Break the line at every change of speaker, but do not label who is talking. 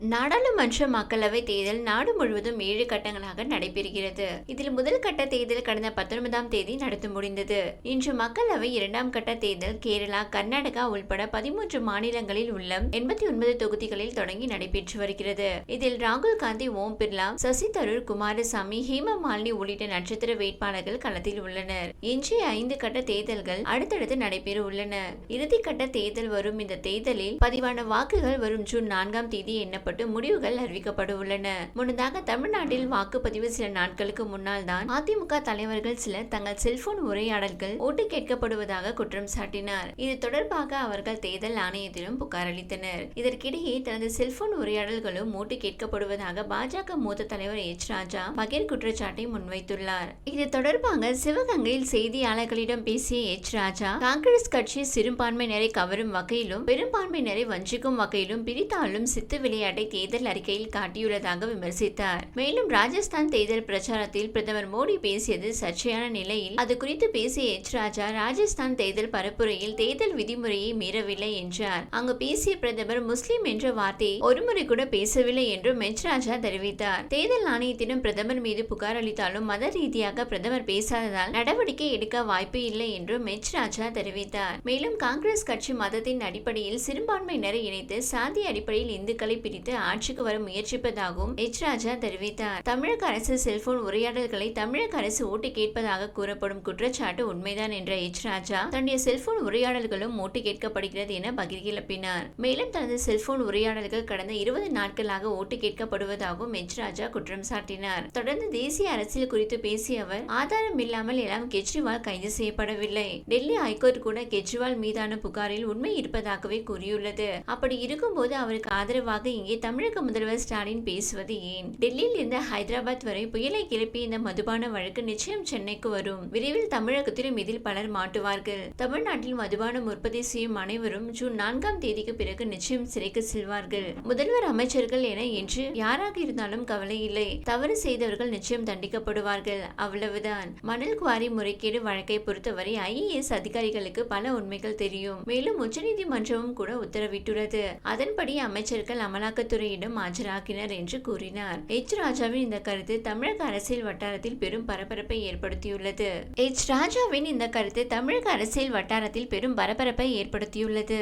நாடாளுமன்ற மக்களவை தேர்தல் நாடு முழுவதும் ஏழு கட்டங்களாக நடைபெறுகிறது. இதில் முதல் கட்ட தேர்தல் கடந்த பத்தொன்பதாம் தேதி நடத்த முடிந்தது. இன்று மக்களவை இரண்டாம் கட்ட தேர்தல் கேரளா கர்நாடகா உள்பட பதிமூன்று மாநிலங்களில் உள்ள எண்பத்தி ஒன்பது தொகுதிகளில் தொடங்கி நடைபெற்று வருகிறது. இதில் ராகுல் காந்தி ஓம் பிர்லா சசி தரூர் குமாரசாமி ஹேமா மாலினி உள்ளிட்ட நட்சத்திர வேட்பாளர்கள் களத்தில் உள்ளனர். இன்றைய ஐந்து கட்ட தேர்தல்கள் அடுத்தடுத்து நடைபெற உள்ளன. இறுதிக்கட்ட தேர்தல் வரும் இந்த தேர்தலில் பதிவான வாக்குகள் வரும் ஜூன் நான்காம் தேதி எண்ணப்பட்டு முடிவுகள் அறிவிக்கப்பட உள்ளன முன்னதாக தமிழ்நாட்டில் வாக்குப்பதிவு சில நாட்களுக்கு முன்னால் தான் அதிமுக தலைவர்கள் சிலர் தங்கள் செல்போன் உரையாடல்கள் ஓட்டு கேட்கப்படுவதாக குற்றம் சாட்டினார். இது தொடர்பாக அவர்கள் தேர்தல் ஆணையத்திலும் புகார் அளித்தனர். இதற்கிடையே தனது செல்போன் உரையாடல்களும் ஓட்டு கேட்கப்படுவதாக பாஜக மூத்த தலைவர் எச். ராஜா பகீர் குற்றச்சாட்டை முன்வைத்துள்ளார். இது தொடர்பாக சிவகங்கையில் செய்தியாளர்களிடம் பேசிய எச். ராஜா காங்கிரஸ் கட்சி சிறுபான்மையினரை கவரும் வகையிலும் பெரும்பான்மையினரை வஞ்சிக்கும் வகையிலும் பிரித்தாளும் சித்து விளையாட்டு தேர்தல் அறிக்கையில் காட்டியுள்ளதாக விமர்சித்தார். மேலும் ராஜஸ்தான் தேர்தல் பிரச்சாரத்தில் பிரதமர் மோடி பேசியது சர்ச்சையான நிலையில் அது குறித்து பேசிய எச். ராஜா ராஜஸ்தான் தேர்தல் பரப்புரையில் தேர்தல் விதிமுறையை மீறவில்லை என்றார். அங்கு பேசிய பிரதமர் முஸ்லிம் என்ற வார்த்தையை ஒருமுறை கூட பேசவில்லை என்றும் எச். ராஜா தெரிவித்தார். தேர்தல் ஆணையத்திடம் பிரதமர் மீது புகார் அளித்தாலும் மத ரீதியாக பிரதமர் பேசாததால் நடவடிக்கை எடுக்க வாய்ப்பு இல்லை என்றும் எச். ராஜா தெரிவித்தார். மேலும் காங்கிரஸ் கட்சி மதத்தின் அடிப்படையில் சிறுபான்மையினரை இணைத்து சாதி அடிப்படையில் இந்துக்களை பிரித்து ஆட்சிக்கு வர முயற்சிப்பதாகவும் எச் ராஜா தெரிவித்தார். தமிழக அரசு செல்போன் உரையாடல்களை தமிழக அரசு ஓட்டு கேட்பதாக கூறப்படும் குற்றச்சாட்டு உண்மைதான் என்ற எச் ராஜா தன்னுடைய செல்போன் உரையாடல்களும் ஓட்டு கேட்கப்படுகிறது என பகிர்கிளப்பினார். மேலும் தனது செல்போன் உரையாடல்கள் கடந்த இருபது நாட்களாக ஓட்டு கேட்கப்படுவதாகவும் எச் ராஜா குற்றம் சாட்டினார். தொடர்ந்து தேசிய அரசியல் குறித்து பேசிய அவர் ஆதாரம் இல்லாமல் எல்லாம் கெஜ்ரிவால் கைது செய்யப்படவில்லை. டெல்லி ஹைகோர்ட் கூட கெஜ்ரிவால் மீதான புகாரில் உண்மை இருப்பதாகவே கூறியுள்ளது. அப்படி இருக்கும்போது அவருக்கு ஆதரவாக இங்கே தமிழக முதல்வர் ஸ்டாலின் பேசுவது ஏன்? டெல்லியில் இருந்து ஹைதராபாத் வரை புயலை கிளப்பிய இந்த மதுபான வழக்கு நிச்சயம் சென்னைக்கு வரும். விரைவில் தமிழகத்திலும் இதில் பலர் மாட்டுவார்கள். தமிழ்நாட்டில் மதுபானம் உற்பத்தி செய்யும் அனைவரும் ஜூன் நான்காம் தேதிக்கு பிறகு நிச்சயம் சிறைக்கு செல்வார்கள். முதல்வர் அமைச்சர்கள் என என்று யாராக இருந்தாலும் கவலை இல்லை. தவறு செய்தவர்கள் நிச்சயம் தண்டிக்கப்படுவார்கள். அவ்வளவுதான். மணல் குவாரி முறைகேடு வழக்கை பொறுத்தவரை ஐஏஎஸ் அதிகாரிகளுக்கு பல உண்மைகள் தெரியும். மேலும் உச்சநீதிமன்றமும் கூட உத்தரவிட்டுள்ளது. அதன்படி அமைச்சர்கள் அமலாக்க அமலாக்கத்துறையிடம் ஆஜராக்கினர் என்று கூறினார். எச் ராஜாவின் இந்த கருத்து தமிழக அரசியல் வட்டாரத்தில் பெரும் பரபரப்பை ஏற்படுத்தியுள்ளது. எச் ராஜாவின் இந்த கருத்து தமிழக அரசியல் வட்டாரத்தில் பெரும் பரபரப்பை ஏற்படுத்தியுள்ளது.